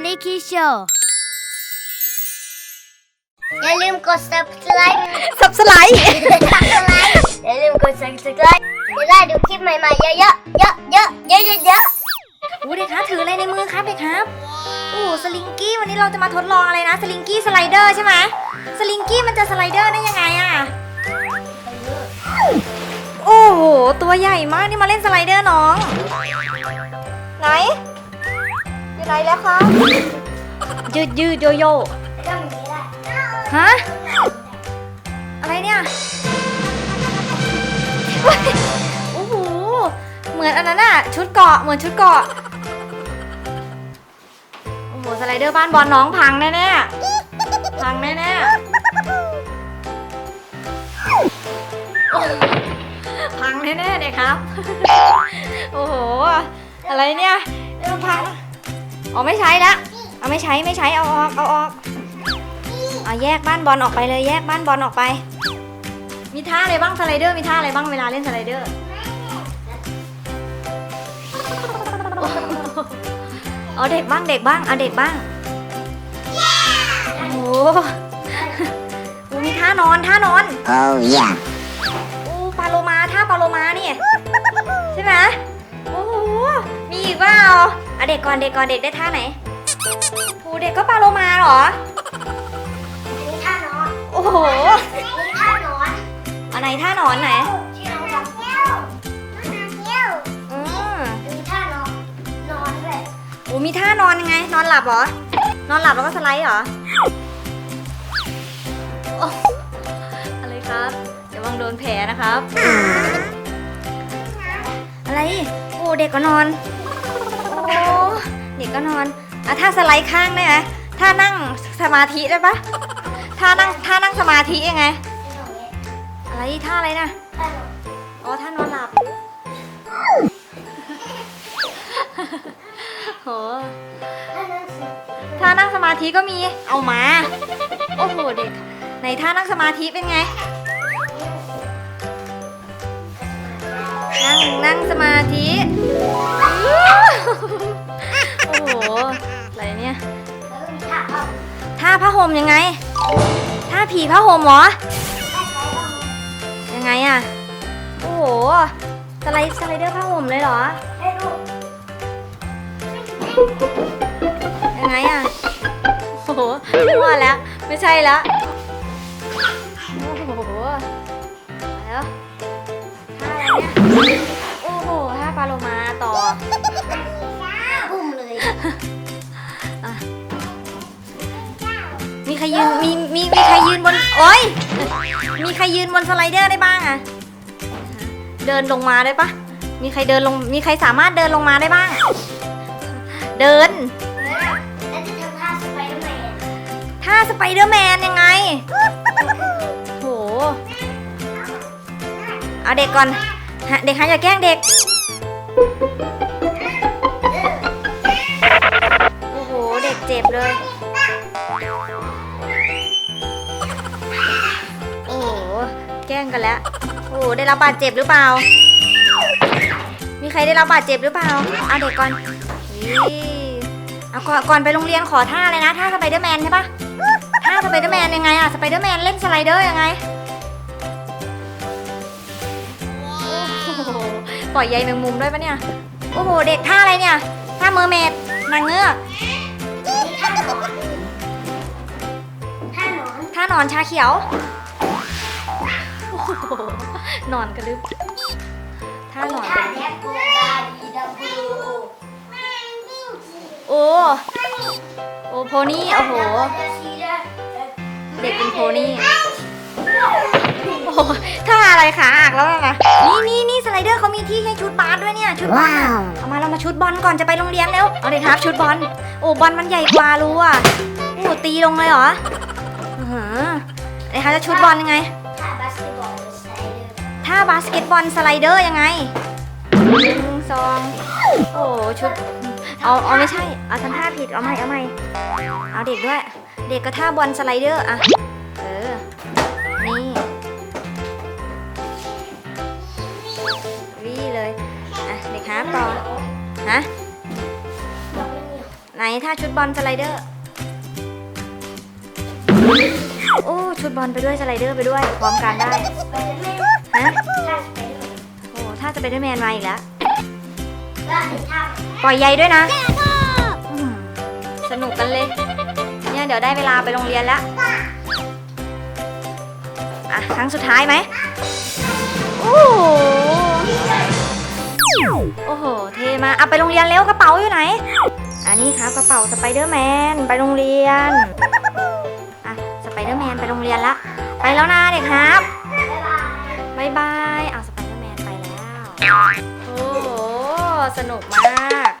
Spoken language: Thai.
Funny Key Show อย่าลืมกด subscribe สับสไลด์ subscribe อย่าลืมกด subscribe จะได้ดูคลิปใหม่ๆ เยอะๆ เยอะๆ เยอะๆเยอะๆเยอะอู้เด็กครับถืออะไรในมือครับเด็กครับโอ้สลิงกี้วันนี้เราจะมาทดลองอะไรนะสลิงกี้สไลเดอร์ใช่ไหมสลิงกี้มันจะสไลเดอร์ได้ยังไงอะโอ้โหตัวใหญ่มากนี่มาเล่นสไลเดอร์น้อง ไหนอยู่ ไหนแล้วครับยืดยืดโยโย่ๆก็มีได้ฮะอะไรเนี่ยโอ้โหเหมือนอันนั้นอะชุดเกาะเหมือนชุดเกาะโอ้โหสไลเดอร์บ้านบอลน้องพังแน่ๆพังแน่ๆโอ้พังแน่ๆเลยครับ โอ้โห อะไรเนี่ยเริ่มพัง อ๋อไม่ใช้ละเอาไม่ใช้ไม่ใช้เอาออกเอาออกเอาแยกบ้านบอลออกไปเลยแยกบ้านบอลออกไป มีท่าอะไรบ้างสไลเดอร์มีท่าอะไรบ้างเวลาเล่นสไลเดอร์เอาเด็กบ้างเด็กบ้างเอาเด็กบ้างโอ้โหโอ้มีท่านอนท่านอน Oh yeah โอ้ปลาโลมาท่าปลาโลมานี่ใช่ไหม อาเด็กก่อนเด็กก่อนเด็กได้ท่าไหนโอ้เด็กก็ปลาโลมาเหรอมีท่านอนโอ้โหมีท่านอนอันไหนท่านอนไหนที่เราทำเที่ยวเที่ยวอืมมีท่านอนนอนด้วยโอ้มีท่านอนยังไง นอนหลับเหรอ นอนหลับแล้วก็สไลด์เหรอโอ้อะไรครับเดี๋ยววังโดนแผลนะครับ อะไร โอ้เด็กก็นอนโอ้ เด็กก็นอนอะถ้าสไลด์ข้างได้ไหมถ้านั่งสมาธิได้ปะถ้านั่งถ้านั่งสมาธิยังไง อะไรท่าอะไรนะอ๋อท่านอนหลับโหท่านั่งสมาธิก็มี เอามา โอ้โหเด็ก ไหนท่านั่งสมาธิเป็นไง นั่งนั่งสมาธิโอ้โหอะไรเนี่ยท่าผ้าห่มยังไงท่าผีผ้าห่มเหรอยังไงอะโอ้โหสไลด์สไลเดอร์ผ้าห่มเลยเหรอยังไงอะโอ้โหมั่วแล้วไม่ใช่แล้วโอ้โหมาแล้วท่าอะไรเนี่ย มีใครยืนมีมีมีใครยืนบนโอ้ยมีใครยืนบนสไลเดอร์ได้บ้างอะเดินลงมาได้ปะมีใครเดินลงมีใครสามารถเดินลงมาได้บ้าง เดินแล้วจะทำท่าสไปเดอร์แมนท่าสไปเดอร์แมนยังไงโหเอาเด็กก่อนฮะเด็กฮะอย่าแกล้งเด็กโอ้โหเด็กเจ็บเลย แกล้งกันแล้ว โอ้โหได้รับบาดเจ็บหรือเปล่า มีใครได้รับบาดเจ็บหรือเปล่า เอาเด็กก่อนเอาก่อนก่อนไปโรงเรียนขอท่าเลยนะท่าสไปเดอร์แมนใช่ปะท่าสไปเดอร์แมนยังไงอะสไปเดอร์แมนเล่นสไลเดอร์ยังไงโอ้โหปล่อยใยแมงมุมด้วยปะเนี่ย โอ้โห เด็กท่าอะไรเนี่ย ท่าเมอร์เมดนางเงือก ท่านอน ท่านอนท่านอนชาเขียว โอ้โหนอนกระดึบท่านอนกท่าระดึบแดกโกบาดีดับบูโอ้โอ้โพนี่โอ้โห เด็กเป็นโพนี่โอ้โหท่าอะไรขาหักแล้วนะนี่นี่นี่สไลเดอร์เขามีที่ให้ชุดบาสด้วยเนี่ยชุดบอลอะเอามาเรามาชุดบอลก่อนจะไปโรงเรียนเร็วเอาเลยครับ ชุดบอลโอ้บอลมันใหญ่กว่ารู้อะโอ้ตีลงเลยเหรออือหือไหนคะจะชุดบอลยังไง ท่าบาสเกตบอลสไลเดอร์ยังไงหนึ่งสองโอ้ชุดเอาเอาไม่ใช่เอาทำท่าผิดเอาใหม่เอาใหม่เอาเด็กด้วย เด็กก็ท่าบอลสไลเดอร์อะเออนี่วี่เลยอะเด็กครับต่อฮะไหนไหนถ้าชุดบอลสไลเดอร์ โอ้ชุดบอลไปด้วยสไลเดอร์ไปด้วยพร้อมกันได้ฮะโอ้ถ้าจะไปด้วยแมนมาอีกแล้วปล่อยใยด้วยนะสนุกกันเลยเนี่ยเดี๋ยวได้เวลาไปโรงเรียนแล้วอะครั้งสุดท้ายไหมโอ้โหโอ้โหเทมาเอาไปโรงเรียนเร็วกระเป๋าอยู่ไหนอันนี้ครับกระเป๋าสไปเดอร์แมนไปโรงเรียน แล้วนะเด็กครับบ๊ายบายบายบายเอาสไปเดอร์แมนไปแล้ว โอ้โห สนุกมาก